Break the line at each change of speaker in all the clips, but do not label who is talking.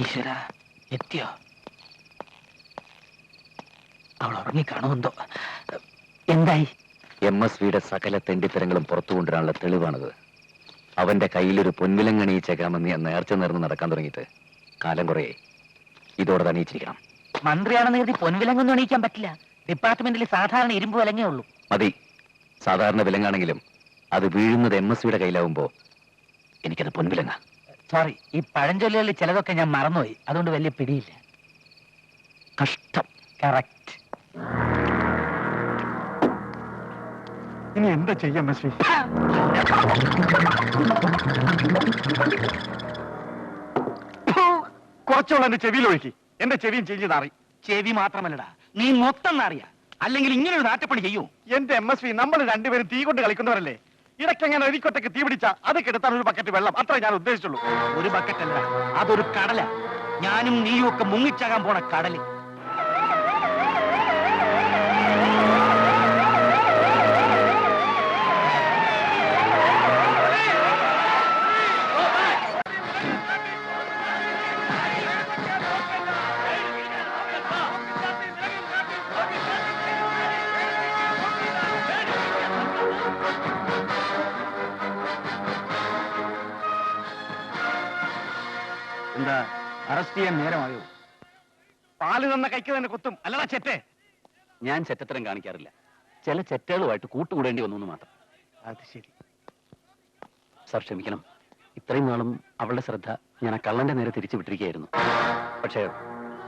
ഈശ്വര എത്തിയോ? അവൾ ഉറങ്ങിക്കാണുമെന്തോ എന്തായി?
എം എസ് വിയുടെ സകല തെണ്ടിത്തരങ്ങളും പുറത്തു കൊണ്ടുവരാനുള്ള തെളിവാണത്. അവന്റെ കയ്യിലൊരു പൊൻവിലങ്ങണിയിച്ചേക്കാമെന്ന് ഞാൻ നേർച്ച നേർന്ന് നടക്കാൻ തുടങ്ങിയിട്ട്. കാലം കുറേ ഇതോടെ തണിയിച്ചിരിക്കണം
മന്ത്രിയാണെന്ന് കരുതി പൊൻവിലങ്ങൊന്നും എണീക്കാൻ പറ്റില്ല. ഡിപ്പാർട്ട്മെന്റിൽ സാധാരണ ഇരുമ്പ് വിലങ്ങേ ഉള്ളൂ.
മതി. സാധാരണ വിലങ്ങാണെങ്കിലും അത് വീഴുന്നത് എം എസ് വിയുടെ കയ്യിലാവുമ്പോ എനിക്കത് പൊൻവിലങ്ങ.
സോറി ഈ പഴഞ്ചൊല്ലുകളിൽ ചിലതൊക്കെ ഞാൻ മറന്നുപോയി. അതുകൊണ്ട് വലിയ പിടിയില്ല.
കഷ്ടം.
കറക്റ്റ്
ഇനി എന്താ ചെയ്യാം ശ്രീ കുറച്ചുള്ള എന്റെ ചെവിയിൽ ഒഴുക്കി. എന്റെ ചെവിയും ചെയ്ഞ്ഞ് നാറി
ചെവി മാത്രമല്ലടാ. നീ മൊത്തം നാറിയ. അല്ലെങ്കിൽ ഇങ്ങനെ ഒരു നാറ്റപ്പണി ചെയ്യൂ.
എന്റെ എം എസ് വി നമ്മൾ രണ്ടുപേരും തീ കൊണ്ട് കളിക്കുന്നവരല്ലേ? ഇടയ്ക്കെങ്ങനെ ഒരിക്കൊറ്റയ്ക്ക് തീ പിടിച്ച അത് കെടുത്താൻ ഒരു ബക്കറ്റ് വെള്ളം. അത്ര ഞാൻ ഉദ്ദേശിച്ചുള്ളൂ.
ഒരു ബക്കറ്റ് അല്ല അതൊരു കടല. ഞാനും നീയും ഒക്കെ മുങ്ങിച്ചാകാൻ പോണ കടൽ. ചെയ്യാൻ നേരമായോ?
പാൽ തന്ന കൈക്ക് തന്നെ കുത്തും. അല്ലടാ ചെറ്റേ.
ഞാൻ ചെറ്റത്തരം കാണിക്കാറില്ല. ചില ചെറ്റകളുമായിട്ട് കൂട്ടുകൂടേണ്ടി വന്നു എന്ന് മാത്രം.
അത് ശരി.
സാർ ക്ഷമിക്കണം. ഇത്രയും നാളും അവളുടെ ശ്രദ്ധ ഞാൻ ആ കള്ളന്റെ നേരെ തിരിച്ചു വിട്ടിരിക്കുകയായിരുന്നു. പക്ഷേ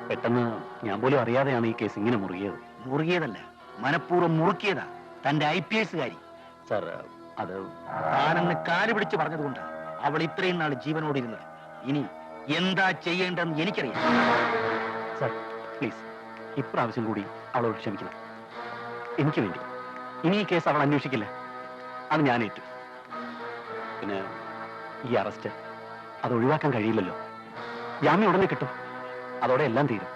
പെട്ടെന്ന് ഞാൻ പോലും അറിയാതെയാണ് ഈ കേസ് ഇങ്ങനെ മുറുകിയത്.
മുറുകിയതല്ല. മനഃപൂർവം മുറുക്കിയതാ. തന്റെ ഐ പി എസുകാരി
സാർ അത്
താനെന്ന് കാൽ പിടിച്ച് പറഞ്ഞതുകൊണ്ട് അവൾ ഇത്രയും നാൾ ജീവനോടിരുന്നത്. ഇനി എന്താ ചെയ്യേണ്ടതെന്ന് എനിക്കറിയാം.
Sir please. ഇപ്രാവശ്യം കൂടി അവളോട് ക്ഷമിക്കണം. എനിക്ക് വേണ്ടി. ഇനി ഈ കേസ് അവൾ അന്വേഷിക്കില്ല. അത് ഞാൻ ഏറ്റു. പിന്നെ ഈ അറസ്റ്റ് അത് ഒഴിവാക്കാൻ കഴിയില്ലല്ലോ. ജാമ്യം ഉടനെ കിട്ടും. അതോടെ എല്ലാം തീരും.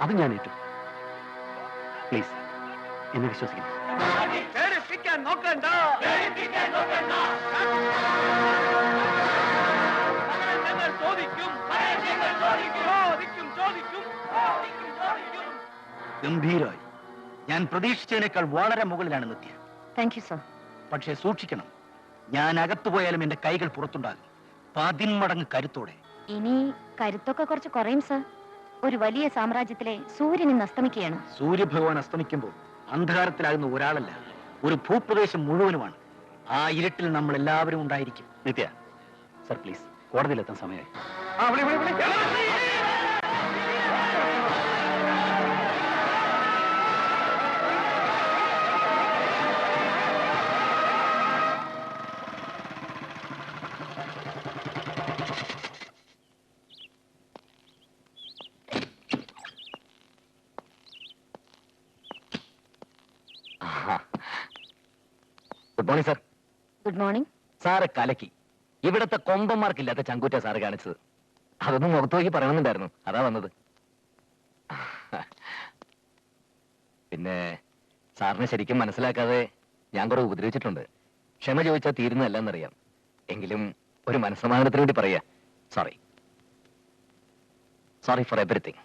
അത് ഞാൻ ഏറ്റു. പ്ലീസ് എന്നെ വിശ്വസിക്കണം.
നോക്കണ്ട
ഗംഭീരമായി. ഞാൻ പ്രതീക്ഷിച്ചതിനേക്കാൾ വളരെ മുകളിലാണ് നിത്യ
താങ്ക് യു സർ
പക്ഷേ സൂക്ഷിക്കണം ഞാൻ അകത്തു പോയാലും എന്റെ കൈകൾ പുറത്തുണ്ടാകും. പതിന്മടങ്ങ് കരുത്തോടെ.
ഇനി കരുത്തൊക്കെ കുറച്ച് കുറയും സർ ഒരു വലിയ സാമ്രാജ്യത്തിലെ സൂര്യൻ ഇന്ന് അസ്തമിക്കുകയാണ്
സൂര്യഭഗവാൻ അസ്തമിക്കുമ്പോൾ അന്ധകാരത്തിലാകുന്ന ഒരാളല്ല ഒരു ഭൂപ്രദേശം മുഴുവനുമാണ്. ആ ഇരുട്ടിൽ നമ്മൾ എല്ലാവരും ഉണ്ടായിരിക്കും.
നിത്യ സർ പ്ലീസ് കോടതിയിലെത്താൻ സമയമായി. Morning sir
good morning
sir കലക്കി. ഇവിടത്തെ കൊമ്പന്മാർക്കില്ലാത്ത ചങ്കൂറ്റ സാറ് കാണിച്ചത്. അതൊന്നും മുഖത്ത് നോക്കി പറയണമെന്നുണ്ടായിരുന്നു. അതാ വന്നത്. പിന്നെ സാറിനെ ശരിക്കും മനസ്സിലാക്കാതെ ഞാൻ കുറെ ഉപദ്രവിച്ചിട്ടുണ്ട്. ക്ഷമ ചോദിച്ചാൽ തീരുന്നതല്ല എന്നറിയാം എങ്കിലും ഒരു മനസ്സമാധാനത്തിന് വേണ്ടി പറയാ. സോറി സോറി ഫോർ എവറിത്തിങ്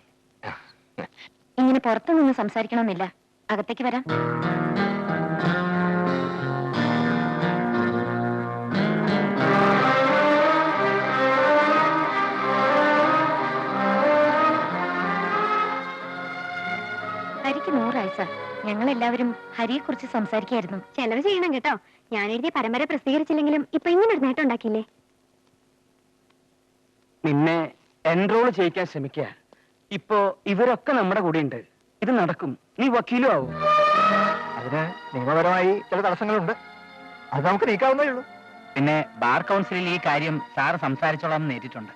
ഇങ്ങനെ പുറത്തു നിന്ന് സംസാരിക്കണമെന്നില്ല. അകത്തേക്ക് വരാം. ഹരിക്ക് നൂറായി സർ. ഞങ്ങൾ എല്ലാവരും ഹരിയെ കുറിച്ച് സംസാരിക്കായിരുന്നു.
ചെലവ് ചെയ്യണം കേട്ടോ. ഞാൻ എഴുതിയ പരമ്പര പ്രസിദ്ധീകരിച്ചില്ലെങ്കിലും ഇപ്പൊ ഇങ്ങനെ ഒരു നേട്ടം ഉണ്ടാക്കിയില്ലേ?
നിന്നെ എൻറോൾ ചെയ്യിക്കാൻ ശ്രമിക്കുക. ഇപ്പോ ഇവരൊക്കെ നമ്മുടെ കൂടെ ഉണ്ട് ഇത് നടക്കും. നീ വക്കീലും ആവും.
അതിന് നിയമപരമായി ചില തടസ്സങ്ങളുണ്ട്. അത് നമുക്ക് നീക്കാവുന്നേ ഉള്ളൂ.
പിന്നെ ബാർ കൗൺസിലിൽ ഈ കാര്യം സാർ സംസാരിച്ചോളാം നേരിട്ടുണ്ട്.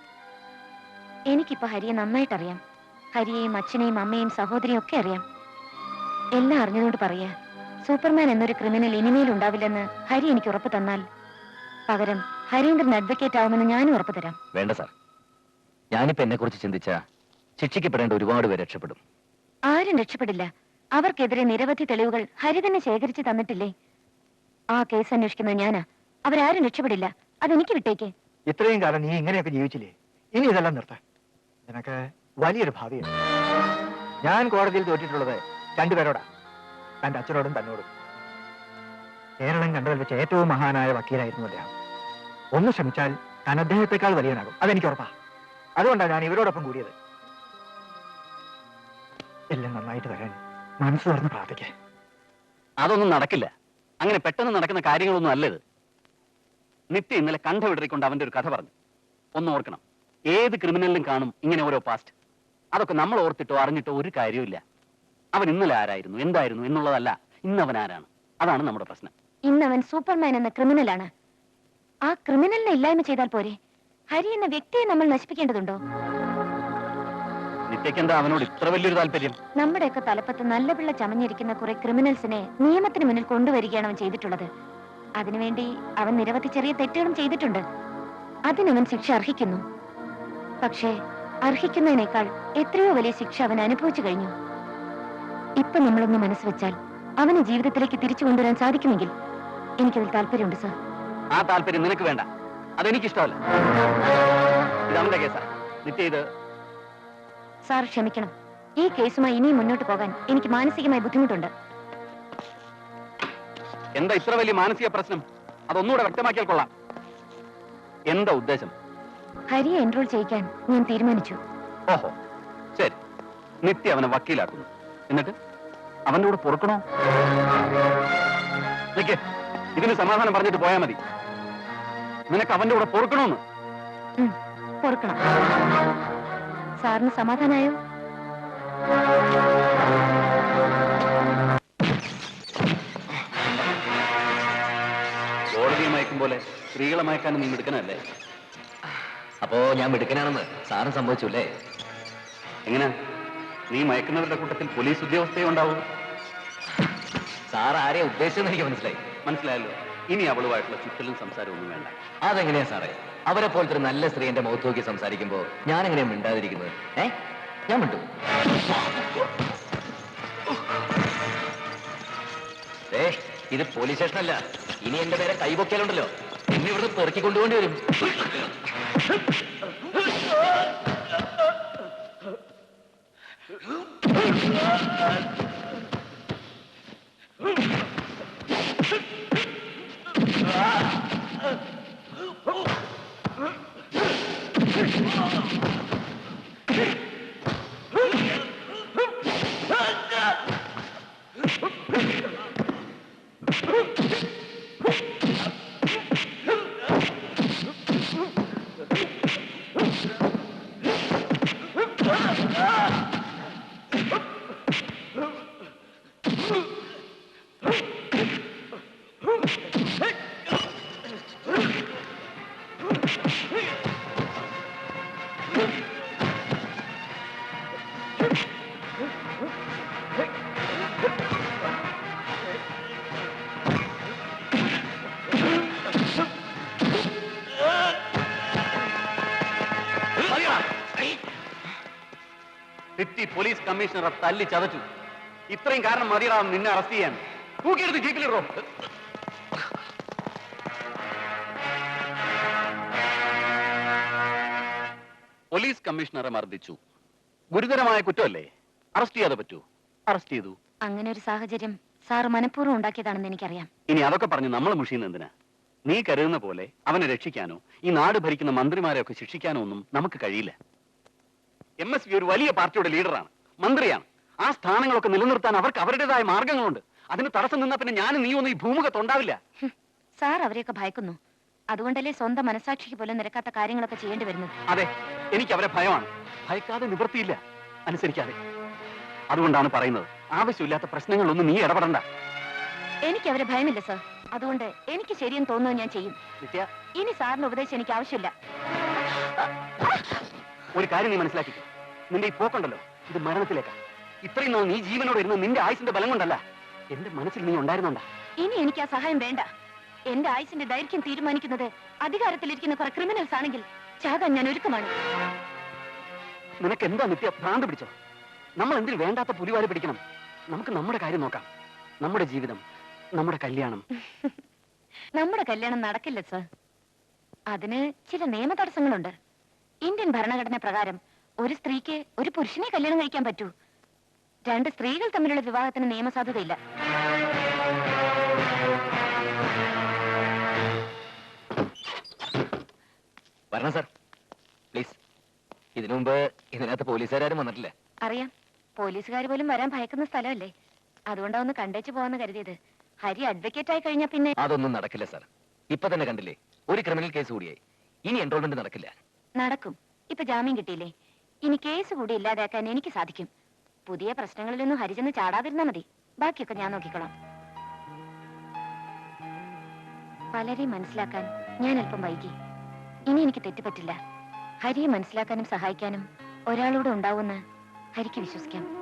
എനിക്കിപ്പോ ഹരിയെ നന്നായിട്ടറിയാം. ഹരിയെയും അച്ഛനെയും അമ്മയും സഹോദരിയും ഒക്കെ അറിയാം. എല്ലാം അറിഞ്ഞതുകൊണ്ട് പറയാ സൂപ്പർമാൻ എന്നൊരു ക്രിമിനൽ ഇനിമേൽ ഉണ്ടാവില്ലെന്ന് ഹരി എനിക്ക് ഉറപ്പ് തന്നാൽ പകരം ഹരീന്ദ്രൻ അഡ്വക്കേറ്റ് ആവുമെന്ന് ഞാനും ഉറപ്പ് തരാം.
വേണ്ട സാർ. ഞാനിപ്പോ എന്നെ കുറിച്ച് ചിന്തിച്ച ശിക്ഷിക്കപ്പെടേണ്ട ഒരുപാട് പേര് രക്ഷപ്പെടും.
ആരും രക്ഷപ്പെടില്ല. അവർക്കെതിരെ നിരവധി തെളിവുകൾ ഹരി തന്നെ ശേഖരിച്ച് തന്നിട്ടില്ലേ? ആ കേസ് അന്വേഷിക്കുന്നത് ഞാനാ. അവരാരും രക്ഷപ്പെടില്ല. അതെനിക്ക് വിട്ടേക്ക്.
ഇത്രയും കാലം നീ ഇങ്ങനെയൊക്കെ ജീവിച്ചില്ലേ? ഇനി ഇതെല്ലാം നിർത്താൻ
നിനക്ക് വലിയൊരു ഭാവിയാണ് ഞാൻ കോടതിയിൽ തോറ്റിട്ടുള്ളത് രണ്ടുപേരോടാ. തന്റെ അച്ഛനോടും തന്നോടും. കേരളം കണ്ടതിൽ വെച്ച് ഏറ്റവും മഹാനായ വക്കീലായിരുന്നു അദ്ദേഹം. ഒന്ന് ശ്രമിച്ചാൽ താൻ അദ്ദേഹത്തെക്കാൾ വലിയനാകും അതെനിക്ക് ഉറപ്പാ. അതുകൊണ്ടാണ് ഞാൻ ഇവരോടൊപ്പം കൂടിയത്. എല്ലാം നന്നായിട്ട് വരാൻ മനസ്സ് തുറന്ന് പ്രാർത്ഥിക്കേ.
അതൊന്നും നടക്കില്ല. അങ്ങനെ പെട്ടെന്ന് നടക്കുന്ന കാര്യങ്ങളൊന്നും അല്ലത്. നിത്യ ഇന്നലെ കണ്ഠ വിടറിക്കൊണ്ട് അവന്റെ ഒരു കഥ പറഞ്ഞു. ഒന്ന് ഓർക്കണം. ഏത് ക്രിമിനലിലും കാണും ഇങ്ങനെ ഓരോ പാസ്റ്റ് അതൊക്കെ നമ്മൾ ഓർത്തിട്ടോ അറിഞ്ഞിട്ടോ ഒരു കാര്യമില്ല അവൻ ഇന്നലെ ആരായിരുന്നു? എന്തായിരുന്നു? എന്നുള്ളതല്ല ഇന്ന് അവൻ ആരാണ് അതാണ് നമ്മുടെ പ്രശ്നം.
ഇന്ന് അവൻ സൂപ്പർമാൻ എന്ന ക്രിമിനലാണ്. ആ ക്രിമിനലിനെ ഇല്ലായ്മ ചെയ്താൽ പോരെ? ഹരി എന്ന വ്യക്തിയെ നമ്മൾ നശിപ്പിക്കേണ്ടതുണ്ടോ?
നിത്യക്ക് എന്താ അവനോട് ഇത്ര വലിയൊരു താല്പര്യം?
നമ്മുടെയൊക്കെ തലപ്പത്ത് നല്ല പിള്ള ചമഞ്ഞിരിക്കുന്ന കുറെ ക്രിമിനൽസിനെ നിയമത്തിന് മുന്നിൽ കൊണ്ടുവരികയാണ് അവൻ ചെയ്തിട്ടുള്ളത്. അതിനുവേണ്ടി അവൻ നിരവധി ചെറിയ തെറ്റുകളും ചെയ്തിട്ടുണ്ട്. അതിനവൻ ശിക്ഷ അർഹിക്കുന്നു. പക്ഷേ അർഹിക്കുന്നതിനേക്കാൾ എത്രയോ വലിയ ശിക്ഷ അവൻ അനുഭവിച്ചു കഴിഞ്ഞു. ഇപ്പൊ നമ്മളൊന്ന് മനസ്സ് വെച്ചാൽ അവന് ജീവിതത്തിലേക്ക് തിരിച്ചു കൊണ്ടുവരാൻ സാധിക്കുമെങ്കിൽ എനിക്കതിൽ താല്പര്യമുണ്ട് സാർ.
ആ താല്പര്യം നിനക്ക് വേണ്ട. അതെനിക്കിഷ്ടമല്ല. ഇത് അവന്റെ കേസാ. നിത്യ ഇത്
സാർ ക്ഷമിക്കണം. ഈ കേസുമായി ഇനിയും മുന്നോട്ട് പോകാൻ എനിക്ക് മാനസികമായി ബുദ്ധിമുട്ടുണ്ട്.
എന്താ ഇത്ര വലിയ മാനസിക പ്രശ്നം? അതൊന്നുകൂടെ വ്യക്തമാക്കിയാൽ കൊള്ളാം. എന്താ ഉദ്ദേശം?
ഹരിയെ എൻറോൾ ചെയ്യിക്കാൻ ഞാൻ തീരുമാനിച്ചു.
ഓഹോ. ശരി. നിത്യ അവനെ വക്കീലാക്കുന്നു. എന്നിട്ട് അവന്റെ കൂടെ പൊറുക്കണോ? നിക്ക് ഇതിന് സമാധാനം പറഞ്ഞിട്ട് പോയാ മതി. നിനക്ക് അവന്റെ കൂടെ പൊറുക്കണോന്ന്?
പൊറുക്കണം. സാറിന് സമാധാനായോ?
കോടതിയെ മയക്കും പോലെ സ്ത്രീകളെ മയക്കാനും നീ മിടുക്കനല്ലേ?
അപ്പോ ഞാൻ മിടുക്കനാണെന്ന് സാറും സംഭവിച്ചു അല്ലേ
എങ്ങനെ? നീ മയക്കുന്നവരുടെ കൂട്ടത്തിൽ പോലീസ് ഉദ്യോഗസ്ഥയും ഉണ്ടാവും?
സാർ ആരെ ഉദ്ദേശിച്ചെന്ന് എനിക്ക് മനസ്സിലായി.
മനസ്സിലായല്ലോ. ഇനി അവളുമായിട്ടുള്ള ചുറ്റലും സംസാരവും ഒന്നും വേണ്ട.
അതെങ്ങനെയാ സാറേ? അവരെ പോലത്തെ ഒരു നല്ല സ്ത്രീ എന്റെ മുഖത്ത് നോക്കി സംസാരിക്കുമ്പോ ഞാൻ എങ്ങനെയാ മിണ്ടാതിരിക്കുന്നത്? ഏ? ഞാൻ മിണ്ടു. ഏ ഇത് പോലീസ് സ്റ്റേഷനല്ല. ഇനി എന്റെ പേരെ കൈപൊക്കിയാലുണ്ടല്ലോ. എന്നെ ഇവിടുന്ന് പെറുക്കി കൊണ്ടുപോകേണ്ടി വരും.
Ah! കമ്മീഷണറെ തല്ലി ചതച്ചു. ഇത്രയും കാരണം മതിയാവും നിന്നെ അറസ്റ്റ് ചെയ്യാൻ. തൂക്കിയെടുത്ത് ജീപ്പിലിടോ പോലീസ് കമ്മീഷണറെ മർദ്ദിച്ചു. ഗുരുതരമായ കുറ്റമല്ലേ? അറസ്റ്റ് ചെയ്യാതെ പറ്റൂ. അറസ്റ്റ് ചെയ്തു.
അങ്ങനെ ഒരു സാഹചര്യം സാർ മനഃപൂർവം ഉണ്ടാക്കിയതാണെന്ന് എനിക്കറിയാം.
ഇനി അതൊക്കെ പറഞ്ഞു നമ്മൾ മുഷിയുന്ന എന്തിനാ? നീ കരുതുന്ന പോലെ അവനെ രക്ഷിക്കാനോ ഈ നാട് ഭരിക്കുന്ന മന്ത്രിമാരെ ഒക്കെ ശിക്ഷിക്കാനോ ഒന്നും നമുക്ക് കഴിയില്ല. എം എസ് ഒരു വലിയ പാർട്ടിയുടെ ലീഡറാണ് മന്ത്രിയാണ്. ആ സ്ഥാനങ്ങളൊക്കെ നിലനിർത്താൻ അവർക്ക് അവരുടേതായ മാർഗങ്ങളുണ്ട്. അതിന് തടസ്സം നിന്നാ പിന്നെ ഞാനും നീ ഒന്നും ഈ ഭൂമുഖത്ത് ഉണ്ടാവില്ല.
സാർ അവരെയൊക്കെ ഭയക്കുന്നു. അതുകൊണ്ടല്ലേ സ്വന്തം മനസാക്ഷിക്ക് പോലും നിരക്കാത്ത കാര്യങ്ങളൊക്കെ ചെയ്യേണ്ടി വരുന്നത്?
അതെ എനിക്ക് അവരെ ഭയമാണ്. ഭയക്കാതെ നിവൃത്തിയില്ല. അനുസരിക്കാതെ. അതുകൊണ്ടാണ് പറയുന്നത് ആവശ്യമില്ലാത്ത പ്രശ്നങ്ങളൊന്നും നീ ഇടപെടണ്ട.
എനിക്ക് അവരെ ഭയമില്ല സാർ. അതുകൊണ്ട് എനിക്ക് ശരിയെന്ന് തോന്നുന്നത് ഞാൻ ചെയ്യും. ഇനി സാറിന് ഉപദേശം എനിക്ക് ആവശ്യമില്ല.
ഒരു കാര്യം നീ മനസ്സിലാക്കി നിന്റെ ഈ പോക്കുണ്ടല്ലോ. ഇത് മരണത്തിലേക്കാ ഇത്രയും നാൾ നീ ജീവനോടെ ഇരുന്ന നിന്റെ ആയുസിന്റെ ബലം കൊണ്ടല്ല എന്റെ മനസ്സിൽ നീ ഉണ്ടായിരുന്നോണ്ടാ?
ഇനി എനിക്ക് ആ സഹായം വേണ്ട. എന്റെ ആയുസിന്റെ ദൈർഘ്യം തീരുമാനിക്കുന്നത് അധികാരത്തിലിരിക്കുന്ന കുറെ ക്രിമിനൽസ് ആണെങ്കിൽ ചാകാൻ ഞാൻ ഒരുക്കമാണ്.
നിനക്ക് എന്താ നിത്യ ഭ്രാന്ത് പിടിച്ചോ നമ്മൾ എന്തിൽ വേണ്ടാത്ത പുലിവാരി പിടിക്കണം? നമുക്ക് നമ്മുടെ കാര്യം നോക്കാം. നമ്മുടെ ജീവിതം നമ്മുടെ കല്യാണം.
നമ്മുടെ കല്യാണം നടക്കില്ല സർ. അതിന് ചില നിയമ തടസ്സങ്ങളുണ്ട് ഇന്ത്യൻ ഭരണഘടന പ്രകാരം ഒരു സ്ത്രീക്ക് ഒരു പുരുഷനെ കല്യാണം കഴിക്കാൻ പറ്റൂ. രണ്ട് സ്ത്രീകൾ തമ്മിലുള്ള വിവാഹത്തിന് നിയമസാധുതയില്ല.
വരണം സാർ. പ്ലീസ്. ഇതിനു മുമ്പ് ഇതിനകത്ത് പോലീസുകാരും വന്നിട്ടില്ല?
അറിയാം. പോലീസുകാർ പോലും വരാൻ ഭയക്കുന്ന സ്ഥലമല്ലേ? അതുകൊണ്ടാ ഒന്ന് കണ്ടേച്ചു പോവാന്ന് കരുതിയത്. ഹരി അഡ്വക്കേറ്റ് ആയി കഴിഞ്ഞാ പിന്നെ
അതൊന്നും നടക്കില്ല സാർ. ഇപ്പൊ തന്നെ കണ്ടില്ലേ? ഒരു ക്രിമിനൽ കേസ് കൂടിയായി. ഇനി എൻറോൾമെന്റ് നടക്കില്ല.
നടക്കും. ഇപ്പൊ ജാമ്യം കിട്ടിയില്ലേ? ഇനി കേസ് കൂടി ഇല്ലാതാക്കാൻ എനിക്ക് സാധിക്കും. പുതിയ പ്രശ്നങ്ങളിലൊന്നും ഹരിചെന്ന് ചാടാതിരുന്നാ മതി. ബാക്കിയൊക്കെ ഞാൻ നോക്കിക്കോളാം. പലരെയും മനസ്സിലാക്കാൻ ഞാൻ അല്പം വൈകി. ഇനി എനിക്ക് തെറ്റുപറ്റില്ല ഹരിയെ മനസ്സിലാക്കാനും സഹായിക്കാനും ഒരാളൂടെ ഉണ്ടാവുമെന്ന് ഹരിക്ക് വിശ്വസിക്കാം.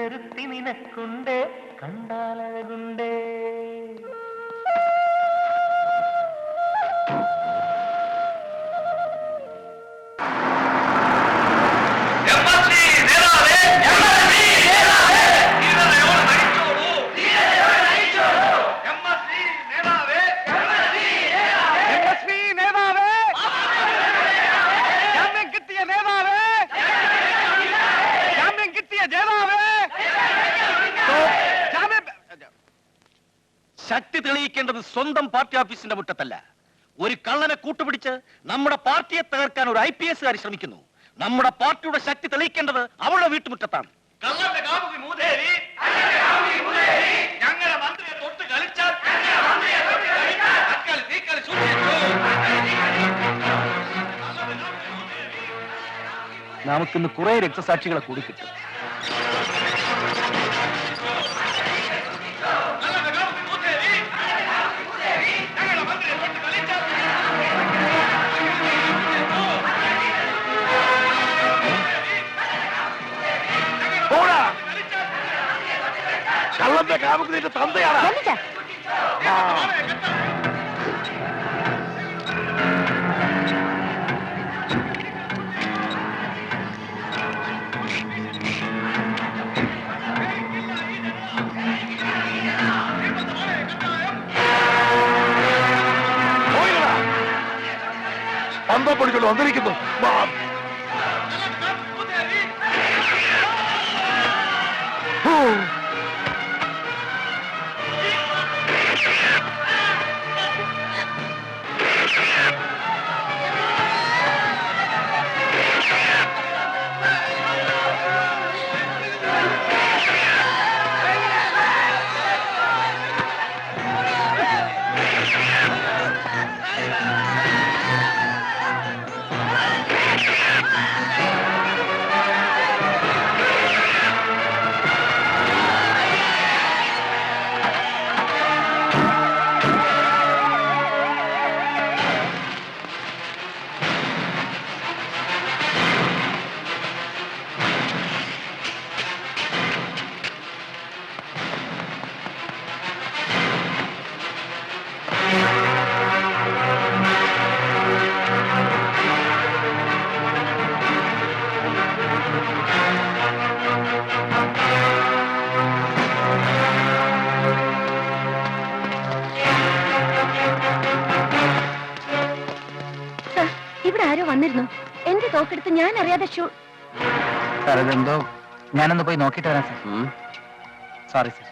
നെഞ്ചിലൊരുത്തി നിനക്കുണ്ട്.
സ്വന്തം പാർട്ടി ഓഫീസിന്റെ മുറ്റത്തല്ല. ഒരു കള്ളനെ കൂട്ടുപിടിച്ച് നമ്മുടെ പാർട്ടിയെ തകർക്കാൻ ഒരു ഐ പി എസുകാർ ശ്രമിക്കുന്നു. നമ്മുടെ പാർട്ടിയുടെ ശക്തി തെളിയിക്കേണ്ടത് അവളുടെ വീട്ടുമുറ്റത്താണ്. കള്ളന്റെ കാമുകി മൂതേരി ഞങ്ങളെ മന്ത്രിയെ തൊട്ട് കളിച്ചാൽ.
നമുക്കിന്ന് കുറെ രക്തസാക്ഷികളെ കൂടി കിട്ടും.
പന്തം പിടിച്ചുകൊണ്ട് വന്നിരിക്കുന്നു
വന്നിരുന്നു. എന്റെ തോക്കെടുത്ത് ഞാൻ അറിയാതെ ഷൂ
സാർ ഇതെന്തോ ഞാനൊന്ന് പോയി നോക്കിട്ട് വരാം സാർ. സോറി സാർ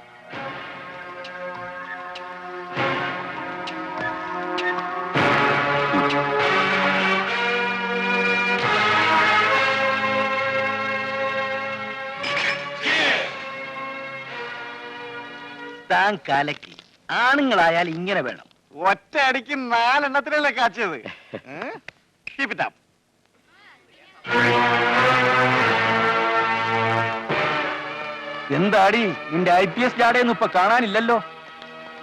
താൻ കലക്കി. ആണുങ്ങളായാൽ ഇങ്ങനെ വേണം.
ഒറ്റ അടിക്ക് നാലെണ്ണത്തിനല്ലേ കാച്ചിയത് Keep it up.
എന്താടി നിന്റെ ഐ പി എസ് ജാടയൊന്നും ഇപ്പൊ കാണാനില്ലല്ലോ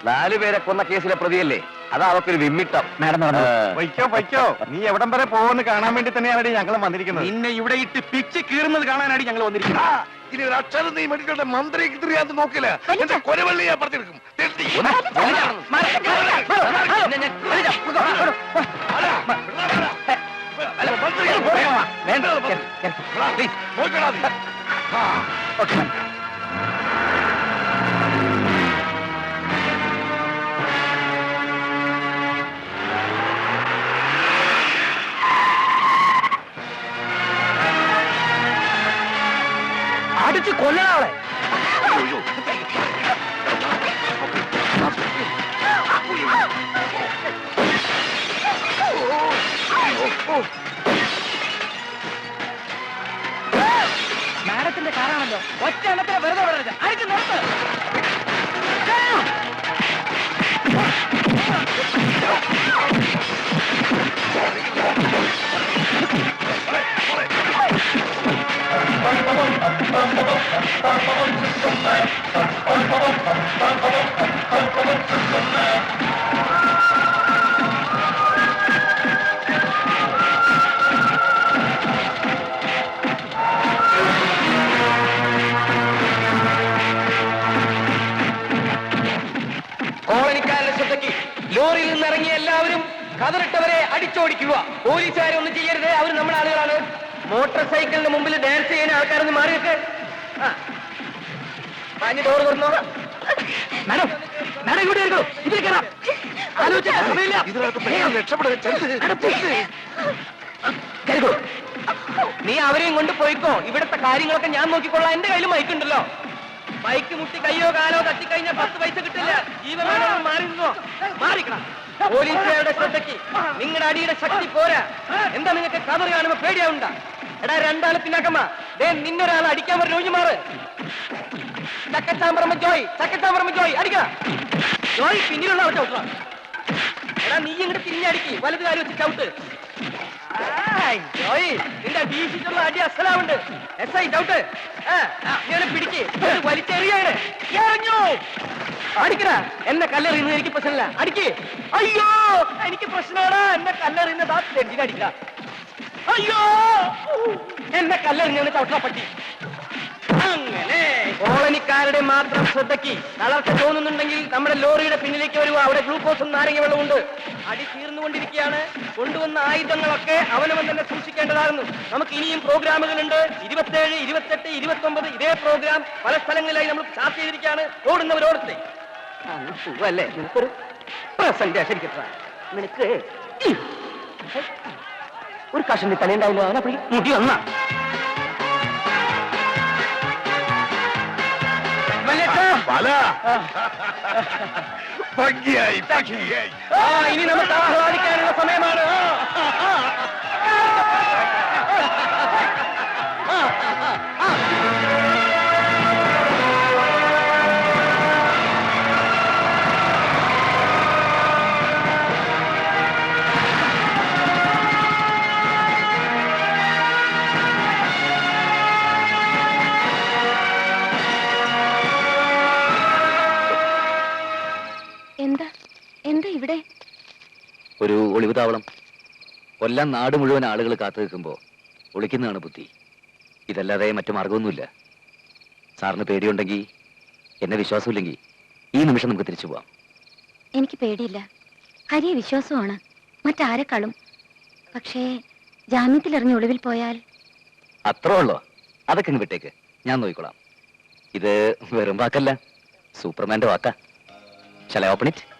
നാലുപേരെ കൊന്ന കേസിലെ പ്രതിയല്ലേ
അതാ അതൊക്കെ വിമ്മിട്ടം
മാഡം
വയ്ക്കോ വയ്ക്കോ നീ എവിടം വരെ പോകുമെന്ന് കാണാൻ വേണ്ടി തന്നെയാണ് ഞങ്ങൾ വന്നിരിക്കുന്നത്
നിന്നെ ഇവിടെ ഇട്ട് പിച്ച് കീറുന്നത് കാണാനാണ് ഞങ്ങൾ വന്നിരിക്കുന്നത്
ഇനി ഒരു അക്ഷരം നീ മെഡിക്കൽ മന്ത്രി തിരിയാതെ നോക്കില്ല എന്റെ കൊലവള്ളി ഞാൻ പറഞ്ഞെടുക്കും തെണ്ടി. അല്ല, അല്ല, മന്ത്രിയെ
കോളനിക്കാരുടെ മോട്ടോർ സൈക്കിളിന് മുമ്പിൽ ഡാൻസ് ചെയ്യുന്ന ആൾക്കാരൊന്ന് മാറിയൊക്കെ. പാഞ്ഞ് ഡോർ തുറന്നോ.
മാഡം മാഡം ഇവിടെ ഇതിൽ കയറാം. ആലോചിച്ച സമയമില്ല.
കരുതോ നീ അവരെയും കൊണ്ട് പോയിക്കോ. ഇവിടുത്തെ കാര്യങ്ങളൊക്കെ ഞാൻ നോക്കിക്കൊള്ളാം. എന്റെ കയ്യിൽ മൈക്കുണ്ടല്ലോ മൈക്ക് മുട്ടി കയ്യോ കാലോ തട്ടിക്കഴിഞ്ഞാൽ പത്ത് പൈസ കിട്ടില്ല. ജീവൻ മാറി നിന്നോ മാറിക്കണം. പോലീസുകാരുടെ ശ്രദ്ധയ്ക്ക് നിങ്ങളുടെ അടിയുടെ ശക്തി പോരാ. എന്താ നിങ്ങൾക്ക് കതറി കാണുമ്പോ പേടിയാവുണ്ട. എടാ രണ്ടാൾ പിന്നാക്കമ്മ. ദേ നിന്നൊരാൾ അടിക്കാൻ പറഞ്ഞു ഒഴിഞ്ഞു മാറ്. ചക്കച്ചാമ്പറമ്മ ജോയ് ചക്കച്ചാമ്പറമ്മ ജോയ് അടിക്ക ജോയ് പിന്നിലുള്ള അവിടെ ചവിട്ടാ എടാ നീ ഇങ്ങോട്ട് തിരിഞ്ഞടിക്ക് വലത് കാര്യം വെച്ച് ചവിട്ട്. ജോയ്, നിന്റെ വീശിട്ടുള്ള അടി അസലാവുണ്ട്. എസ് ഐ ചവിട്ട്. ആ, പിടിക്ക്. വലിച്ചെറിയാണ്. എറിഞ്ഞു അടിക്കട. എന്നെ കല്ലെറിയുന്നത് എനിക്ക് പ്രശ്നമില്ല. അടിക്ക്. അയ്യോ എനിക്ക് പ്രശ്നമാണ് എന്നെ കല്ലെറിയുന്നത് ആ അയ്യോ! എന്നെ കല്ലെറിഞ്ഞവനെ ചവിട്ടാ പറ്റി അങ്ങനെ. കോളനിക്കാരുടെ മാത്രം ശ്രദ്ധയ്ക്ക് തളർച്ച തോന്നുന്നുണ്ടെങ്കിൽ നമ്മുടെ ലോറിയുടെ പിന്നിലേക്ക് വരുക അവിടെ ഗ്ലൂക്കോസും നാരങ്ങ വെള്ളമുണ്ട് അടി തീർന്നുകൊണ്ടിരിക്കുകയാണ്. കൊണ്ടുവന്ന ആയുധങ്ങളൊക്കെ അവനവൻ തന്നെ സൂക്ഷിക്കേണ്ടതാകുന്നു നമുക്ക് ഇനിയും പ്രോഗ്രാമുകളുണ്ട്. ഇരുപത്തേഴ് ഇരുപത്തെട്ട് ഇരുപത്തി ഒമ്പത് ഇതേ പ്രോഗ്രാം പല സ്ഥലങ്ങളിലായി നമ്മൾ ചാർച്ച ചെയ്തിരിക്കുകയാണ്. ഓടുന്നവരോടത്തെ അല്ലേ നിനക്കൊരു പ്രസന്റേഷൻ കിട്ടാ നിനക്ക് ഒരു കഷണ്ടി തലയുണ്ടാവില്ല. അവനെ പിടി. മുടി വന്നാ.
ഭംഗിയായി ഭംഗിയായി.
ആ ഇനി നമുക്ക് ആഹ്ലാദിക്കാനുള്ള സമയമാണ്. ആ, ഒരു ഒളിവ് താവളം കൊല്ലം നാട് മുഴുവൻ ആളുകൾ കാത്തു നിൽക്കുമ്പോൾ ഒളിക്കുന്നതാണ് ബുദ്ധി. ഇതല്ലാതെ മറ്റു മാർഗമൊന്നുമില്ല. സാറിന് പേടിയുണ്ടെങ്കിൽ എന്നെ വിശ്വാസമില്ലെങ്കിൽ ഈ നിമിഷം നമുക്ക് തിരിച്ചു പോവാം.
എനിക്ക് പേടിയില്ല. ഹരിയെ വിശ്വാസമാണ്. മറ്റാരെക്കാളും. പക്ഷേ ജാമ്യത്തിലിറങ്ങി ഒളിവിൽ പോയാൽ?
അത്രേ ഉള്ളോ? അതൊക്കെ ഇങ്ങ് വിട്ടേക്ക്. ഞാൻ നോക്കിക്കോളാം. ഇത് വെറും വാക്കല്ല. സൂപ്പർമാന്റെ വാക്കാ. ശല ഓപ്പൺ ഇറ്റ്